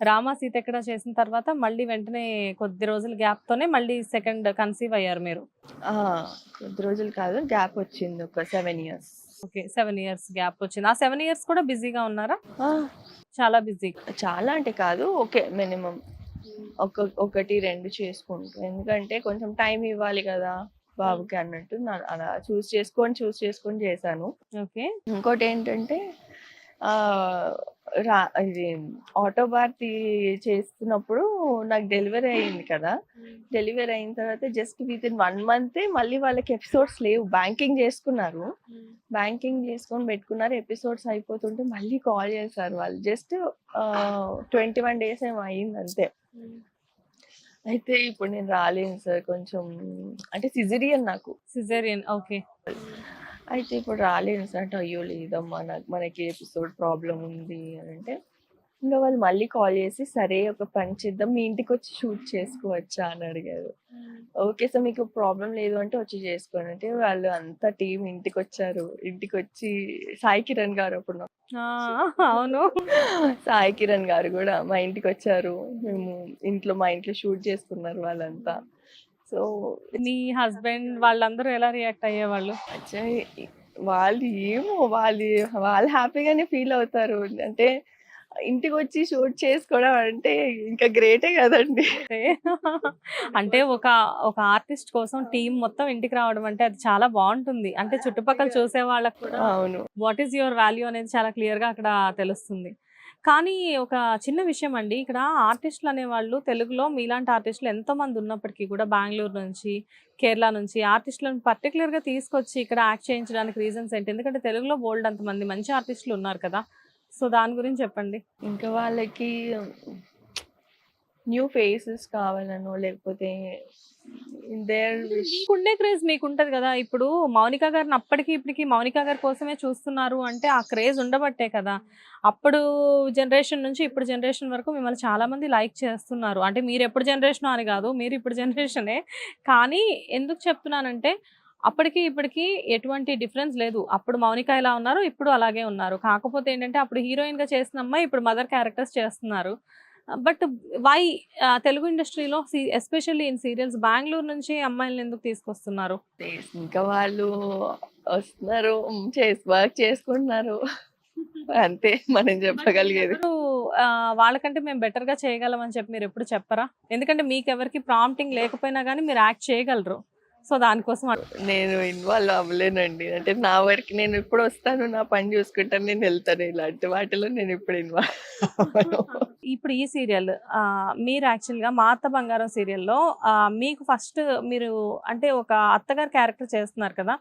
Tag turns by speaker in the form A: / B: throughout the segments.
A: రామా సీత ఎక్కడ చేసిన తర్వాత మళ్ళీ వెంటనే కొద్ది రోజుల గ్యాప్ తోనే మళ్ళీ సెకండ్ కన్సీవ్ అయ్యారు మీరు.
B: కొద్ది రోజులు కాదు గ్యాప్ వచ్చింది ఒక seven years
A: okay seven years gap వచ్చింది. ఆ సెవెన్ ఇయర్స్ కూడా బిజీగా ఉన్నారా? చాలా బిజీ.
B: చాలా అంటే కాదు ఓకే మినిమం ఒక ఒకటి రెండు చేసుకుంటూ. ఎందుకంటే కొంచెం టైం ఇవ్వాలి కదా బాబుకి అన్నట్టు. అలా చూస్ చేసుకొని చూస్ చేసుకొని చేశాను.
A: ఓకే
B: ఇంకోటి ఏంటంటే ఆ రా ఇది ఆటో భారతి చేస్తున్నప్పుడు నాకు డెలివరీ అయింది కదా. డెలివరీ అయిన తర్వాత just with in one month మళ్ళీ వాళ్ళకి ఎపిసోడ్స్ లేవు. బ్యాంకింగ్ చేసుకున్నారు. బ్యాంకింగ్ చేసుకొని పెట్టుకున్నారు. ఎపిసోడ్స్ అయిపోతుంటే మళ్ళీ కాల్ చేశారు వాళ్ళు. జస్ట్ ట్వంటీ వన్ డేస్ ఏమో అయింది అంతే. అయితే ఇప్పుడు నేను రాలేను సార్. కొంచెం అంటే సిజరియన్ నాకు.
A: Caesarean okay.
B: అయితే ఇప్పుడు రాలేను సార్. అంటే అయ్యో లేదమ్మా నాకు మనకి ఎపిసోడ్ ప్రాబ్లం ఉంది అని అంటే ఇంకా వాళ్ళు మళ్ళీ కాల్ చేసి సరే ఒక పని చేద్దాం మీ ఇంటికి వచ్చి షూట్ చేసుకోవచ్చా అని అడిగారు. ఓకే సార్ మీకు ప్రాబ్లం లేదు అంటే వచ్చి చేసుకోండి అంటే వాళ్ళు అంతా టీం ఇంటికి వచ్చారు. ఇంటికి వచ్చి సాయి కిరణ్ గారు అప్పుడు
A: అవును.
B: సాయి కిరణ్ గారు కూడా మా ఇంటికి వచ్చారు. మేము ఇంట్లో మా ఇంట్లో షూట్ చేసుకున్నారు వాళ్ళంతా. సో
A: మీ హస్బెండ్ వాళ్ళందరూ ఎలా రియాక్ట్ అయ్యేవాళ్ళు?
B: వాళ్ళు ఏమో వాళ్ళు వాళ్ళు హ్యాపీగానే ఫీల్ అవుతారు. అంటే ఇంటికి వచ్చి షూట్ చేసుకోవడం అంటే ఇంకా గ్రేటే కదండి.
A: అంటే అంటే ఒక ఒక ఆర్టిస్ట్ కోసం టీం మొత్తం ఇంటికి రావడం అంటే అది చాలా బాగుంటుంది. అంటే చుట్టుపక్కల చూసే వాళ్ళకి కూడా
B: అవును.
A: వాట్ ఈస్ యువర్ వాల్యూ అనేది చాలా క్లియర్గా అక్కడ తెలుస్తుంది. కానీ ఒక చిన్న విషయం అండి ఇక్కడ ఆర్టిస్టులు అనేవాళ్ళు తెలుగులో మీలాంటి ఆర్టిస్టులు ఎంతోమంది ఉన్నప్పటికీ కూడా బెంగళూరు నుంచి కేరళ నుంచి ఆర్టిస్టులను పర్టికులర్గా తీసుకొచ్చి ఇక్కడ యాక్ట్ చేయించడానికి రీజన్స్ ఏంటి? ఎందుకంటే తెలుగులో బోల్డ్ అంతమంది మంచి ఆర్టిస్టులు ఉన్నారు కదా. సో దాని గురించి చెప్పండి.
B: ఇంకా వాళ్ళకి న్యూ ఫేసెస్ కావాలనో లేకపోతే
A: మీకుండే క్రేజ్ మీకు ఉంటది కదా ఇప్పుడు మౌనిక గారిని అప్పటికి ఇప్పటికి మౌనిక గారి కోసమే చూస్తున్నారు అంటే ఆ క్రేజ్ ఉండబట్టే కదా. అప్పుడు జనరేషన్ నుంచి ఇప్పుడు జనరేషన్ వరకు మిమ్మల్ని చాలా మంది లైక్ చేస్తున్నారు. అంటే మీరు ఎప్పుడు జనరేషన్ అని కాదు మీరు ఇప్పుడు జనరేషనే. కానీ ఎందుకు చెప్తున్నానంటే అప్పటికి ఇప్పటికి ఎటువంటి డిఫరెన్స్ లేదు. అప్పుడు మౌనిక ఎలా ఉన్నారు ఇప్పుడు అలాగే ఉన్నారు. కాకపోతే ఏంటంటే అప్పుడు హీరోయిన్గా చేసిన అమ్మాయి ఇప్పుడు మదర్ క్యారెక్టర్స్ చేస్తున్నారు. బట్ వై తెలుగు ఇండస్ట్రీలో ఎస్పెషల్లీ ఇన్ సీరియల్స్ బెంగళూరు నుంచి అమ్మాయిలను ఎందుకు తీసుకొస్తున్నారు?
B: ఇంకా వాళ్ళు వస్తున్నారు చేసి వర్క్ చేసుకుంటున్నారు. అంతే మనం చెప్పగలిగేది.
A: వాళ్ళకంటే మేము బెటర్గా చేయగలం అని చెప్పి మీరు ఎప్పుడు చెప్పరా? ఎందుకంటే మీకు ఎవరికి ప్రాంప్టింగ్ లేకపోయినా కానీ మీరు యాక్ట్ చేయగలరు. సో దానికోసం
B: నేను ఇన్వాల్వ్ అవ్వలేనండి. అంటే నా వరకు నేను ఎప్పుడు వస్తాను నా పని చూసుకుంటాను నేను వెళ్తాను. ఇలాంటి వాటిలో నేను ఇప్పుడు ఇన్వాల్వ్
A: ఇప్పుడు ఈ సీరియల్ మీరు యాక్చువల్గా మా అత్త బంగారం సీరియల్లో మీకు ఫస్ట్ మీరు అంటే ఒక అత్తగారు క్యారెక్టర్ చేస్తున్నారు కదా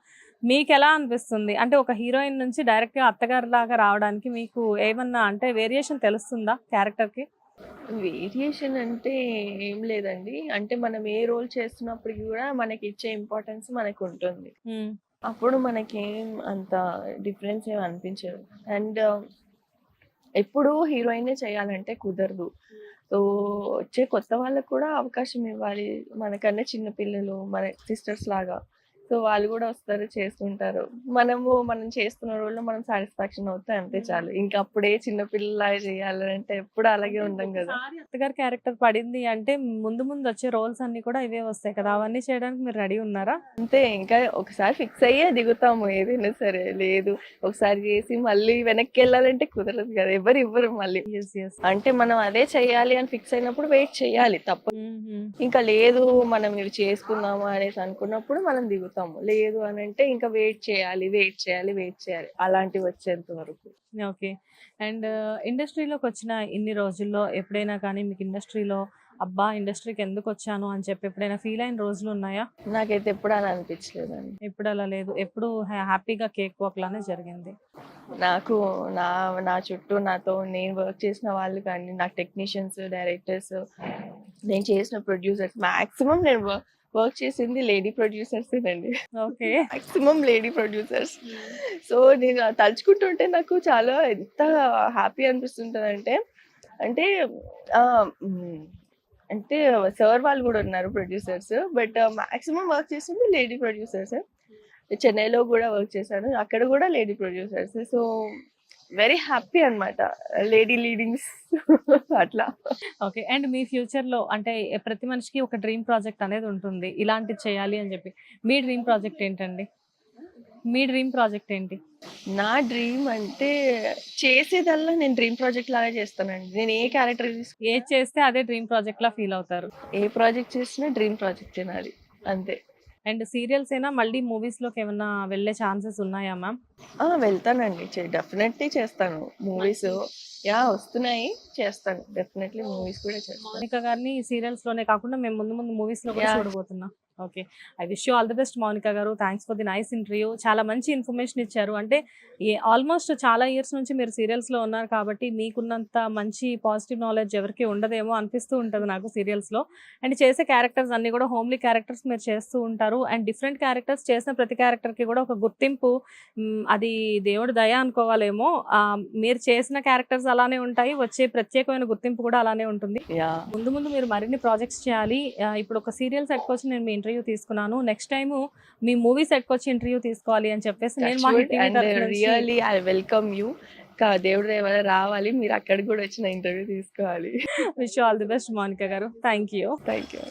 A: మీకు ఎలా అనిపిస్తుంది? అంటే ఒక హీరోయిన్ నుంచి డైరెక్ట్గా అత్తగారి లాగా రావడానికి మీకు ఏమన్నా అంటే వేరియేషన్ తెలుస్తుందా క్యారెక్టర్కి?
B: వేరియేషన్ అంటే ఏం లేదండి. అంటే మనం ఏ రోల్ చేస్తున్నప్పటికీ కూడా మనకి ఇచ్చే ఇంపార్టెన్స్ మనకు ఉంటుంది. అప్పుడు మనకేం అంత డిఫరెన్స్ ఏం అనిపించదు. అండ్ ఎప్పుడు హీరోయిన్ చేయాలంటే కుదరదు. సో వచ్చే కొత్త వాళ్ళకు కూడా అవకాశం ఇవ్వాలి. మనకన్నా చిన్న పిల్లలు మన సిస్టర్స్ లాగా. సో వాళ్ళు కూడా వస్తారు చేస్తుంటారు. మనము మనం చేస్తున్న రోజుల్లో మనం సాటిస్ఫాక్షన్ అవుతే అంతే చాలు. ఇంకా అప్పుడే చిన్న పిల్లలాగా చేయాలంటే ఎప్పుడు అలాగే ఉండం కదా.
A: అత్తగారి క్యారెక్టర్ పడింది అంటే ముందు ముందు వచ్చే రోల్స్ అన్ని కూడా ఇవే వస్తాయి కదా. అవన్నీ చేయడానికి మీరు రెడీ ఉన్నారా?
B: అంతే ఇంకా ఒకసారి ఫిక్స్ అయ్యే దిగుతాము ఏదైనా సరే. లేదు ఒకసారి చేసి మళ్ళీ వెనక్కి వెళ్ళాలంటే కుదరదు కదా. ఎవరు ఇవ్వరు మళ్ళీ. అంటే మనం అదే చేయాలి అని ఫిక్స్ అయినప్పుడు వెయిట్ చేయాలి తప్ప ఇంకా లేదు మనం ఇవి చేసుకుందాము అనేసి అనుకున్నప్పుడు మనం దిగుతాము లేదు అని అంటే ఇంకా వెయిట్ చేయాలి వెయిట్ చేయాలి వెయిట్ చేయాలి. అలాంటివి వచ్చేంత వరకు.
A: ఓకే. అండ్ ఇండస్ట్రీలోకి వచ్చిన ఇన్ని రోజుల్లో ఎప్పుడైనా కానీ మీకు ఇండస్ట్రీలో అబ్బా ఇండస్ట్రీకి ఎందుకు వచ్చాను? అని చెప్పి ఎప్పుడైనా ఫీల్ అయిన రోజులు ఉన్నాయా?
B: నాకైతే ఎప్పుడు అలా అనిపించలేదండి.
A: ఎప్పుడు అలా లేదు. ఎప్పుడు హ్యాపీగా కేక్ వాక్ లానే జరిగింది.
B: నాకు నా నా చుట్టూ నాతో నేను వర్క్ చేసిన వాళ్ళు కానీ నా టెక్నీషియన్స్ డైరెక్టర్స్ నేను చేసిన ప్రొడ్యూసర్స్ మాక్సిమం నేను వర్క్ చేసింది లేడీ ప్రొడ్యూసర్స్ అండి
A: okay.
B: Maximum lady producers so నేను తలుచుకుంటుంటే నాకు చాలా ఎంత హ్యాపీ అనిపిస్తుంటుంది అంటే అంటే అంటే సార్ వాళ్ళు కూడా ఉన్నారు ప్రొడ్యూసర్స్ బట్ మాక్సిమం వర్క్ చేసింది లేడీ ప్రొడ్యూసర్స్ చెన్నైలో కూడా వర్క్ చేశాను అక్కడ కూడా lady producers so very happy అన్నమాట. లేడీ లీడింగ్స్ అట్లా.
A: ఓకే అండ్ మీ ఫ్యూచర్లో అంటే ప్రతి మనిషికి ఒక డ్రీమ్ ప్రాజెక్ట్ అనేది ఉంటుంది. ఇలాంటిది చేయాలి అని చెప్పి. మీ డ్రీమ్ ప్రాజెక్ట్ ఏంటండి? మీ డ్రీమ్ ప్రాజెక్ట్ ఏంటి?
B: నా డ్రీమ్ అంటే చేసేదల్లా నేను డ్రీమ్ ప్రాజెక్ట్ లాగా చేస్తానండి. నేను ఏ క్యారెక్టర్
A: ఏది చేస్తే అదే డ్రీమ్ ప్రాజెక్ట్ లా ఫీల్ అవుతారు.
B: ఏ ప్రాజెక్ట్ చేసినా డ్రీమ్ ప్రాజెక్ట్ నాది. అంతే.
A: అండ్ సీరియల్స్ అయినా మళ్ళీ మూవీస్లోకి ఏమన్నా వెళ్ళే ఛాన్సెస్ ఉన్నాయా మ్యామ్
B: ఆ, వెళ్తానండి. డెఫినెట్లీ చేస్తాను. మూవీస్ యా వస్తున్నాయి. చేస్తాను. డెఫినెట్లీ మూవీస్ కూడా చేస్తాను.
A: మౌనిక గారిని సీరియల్స్లోనే కాకుండా మేము ముందు ముందు మూవీస్లో కూడా
B: Yeah.
A: చూడబోతున్నాం. Okay I wish you all the best Mounika garu. Thanks for the nice interview చాలా మంచి ఇన్ఫర్మేషన్ ఇచ్చారు. అంటే ఆల్మోస్ట్ చాలా ఇయర్స్ నుంచి మీరు సీరియల్స్లో ఉన్నారు కాబట్టి మీకున్నంత మంచి పాజిటివ్ నాలెడ్జ్ ఎవరికి ఉండదేమో అనిపిస్తూ ఉంటుంది నాకు సీరియల్స్లో. అండ్ చేసే క్యారెక్టర్స్ అన్ని కూడా హోమ్లీ క్యారెక్టర్స్ మీరు చేస్తూ ఉంటారు. అండ్ డిఫరెంట్ క్యారెక్టర్స్ చేసిన ప్రతి క్యారెక్టర్కి కూడా ఒక గుర్తింపు అది దేవుడి దయ అనుకోవాలేమో. మీరు చేసిన క్యారెక్టర్స్ అలానే ఉంటాయి. వచ్చే ప్రత్యేకమైన గుర్తింపు కూడా అలానే ఉంటుంది. ముందు ముందు మీరు మరిన్ని ప్రాజెక్ట్స్ చేయాలి. ఇప్పుడు ఒక సీరియల్ సెట్కి వచ్చి నేను మీ ఇంటర్వ్యూ తీసుకున్నాను. నెక్స్ట్ టైం మీ మూవీ సెట్కి వచ్చి ఇంటర్వ్యూ తీసుకోవాలి అని చెప్పేసి నేను
B: రియల్లీ ఐ వెల్కమ్ యూ దేవుడు ఏమైనా రావాలి. మీరు అక్కడికి కూడా వచ్చిన ఇంటర్వ్యూ తీసుకోవాలి.
A: Wish all the best Monika garu. Thank you
B: thank you